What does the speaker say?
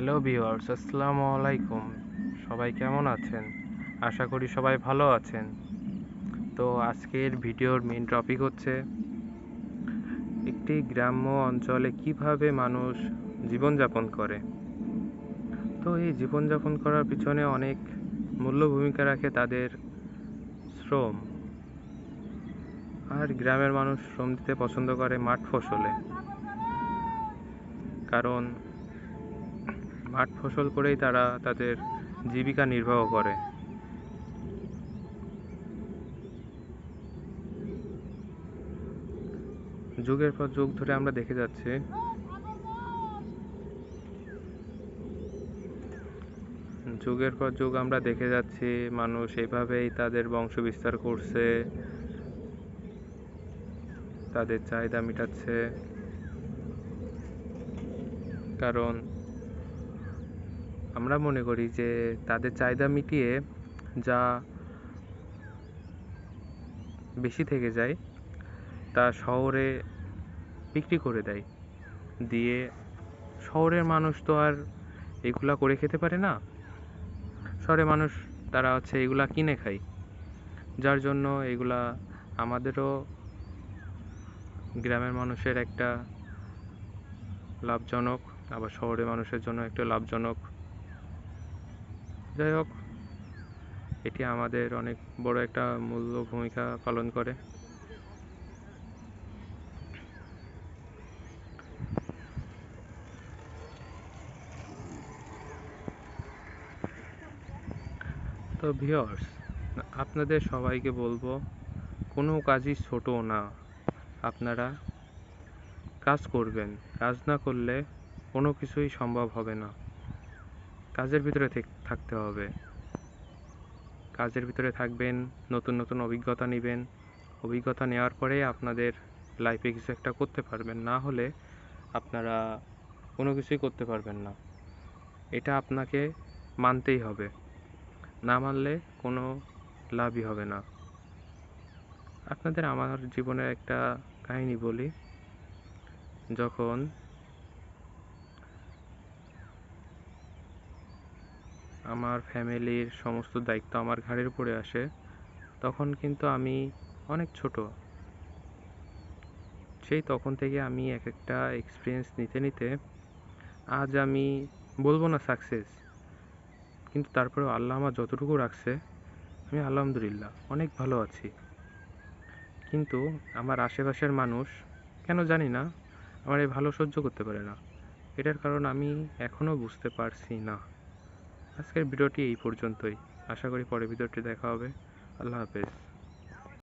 Hello viewers আসসালামু আলাইকুম সবাই কেমন আছেন? আশা করি সবাই ভালো আছেন। তো আজকের ভিডিওর মেন টপিক হচ্ছে, একটি গ্রাম্য অঞ্চলে কীভাবে মানুষ জীবনযাপন করে। তো এই জীবনযাপন করার পিছনে অনেক মূল্য ভূমিকা রাখে তাদের শ্রম। আর গ্রামের মানুষ শ্রম দিতে পছন্দ করে মাঠ ফসলে। কারণ মাঠ ফসল করেই তারা তাদের জীবিকা নির্বাহ করে। যুগের পর যুগ ধরে আমরা দেখে যাচ্ছি, যুগের পর যুগ আমরা দেখে যাচ্ছি মানুষ এইভাবেই তাদের বংশ বিস্তার করছে, তাদের চাহিদা মেটাচ্ছে। কারণ আমরা মনে করি যে তাদের চাহিদা মিটিয়ে যা বেশি থেকে যায়, তা শহরে বিক্রি করে দেয়। দিয়ে শহরের মানুষ তো আর এগুলা করে খেতে পারে না। শহরের মানুষ, তারা হচ্ছে এগুলা কিনে খায়। যার জন্য এগুলা আমাদেরও গ্রামের মানুষের একটা লাভজনক, আবার শহরের মানুষের জন্য একটা লাভজনক যাই হোক, এটি আমাদের অনেক বড় একটা মূল্য ভূমিকা পালন করে। তো ভিওর্স আপনাদের সবাইকে বলব, কোনো কাজই ছোট না। আপনারা কাজ করবেন, কাজ না করলে কোনো কিছুই সম্ভব হবে না। কাজের ভিতরে থাকতে হবে। কাজের ভিতরে থাকবেন, নতুন নতুন অভিজ্ঞতা নেবেন। অভিজ্ঞতা নেওয়ার পরে আপনাদের লাইফে কিছু একটা করতে পারবেন, না হলে আপনারা কোনো কিছুই করতে পারবেন না। এটা আপনাকে মানতেই হবে। না মানলে কোনো লাভই হবে না। আপনাদের আমার জীবনের একটা কাহিনী বলি। যখন আমার ফ্যামিলির সমস্ত দায়িত্ব আমার ঘাড়ের উপরে আসে, তখন কিন্তু আমি অনেক ছোট। সেই তখন থেকে আমি এক একটা এক্সপিরিয়েন্স নিতে নিতে আজ আমি বলব না সাকসেস কিন্তু তারপরেও আল্লাহ আমার যতটুকু রাখছে, আমি আলহামদুলিল্লাহ অনেক ভালো আছি। কিন্তু আমার আশেপাশের মানুষ কেন জানি না, আমার এই ভালো সহ্য করতে পারে না। এটার কারণ আমি এখনও বুঝতে পারছি না। আজকের ভিডিওটি এই পর্যন্তই। আশা করি পরের ভিডিওটি দেখা হবে। আল্লাহ হাফেজ।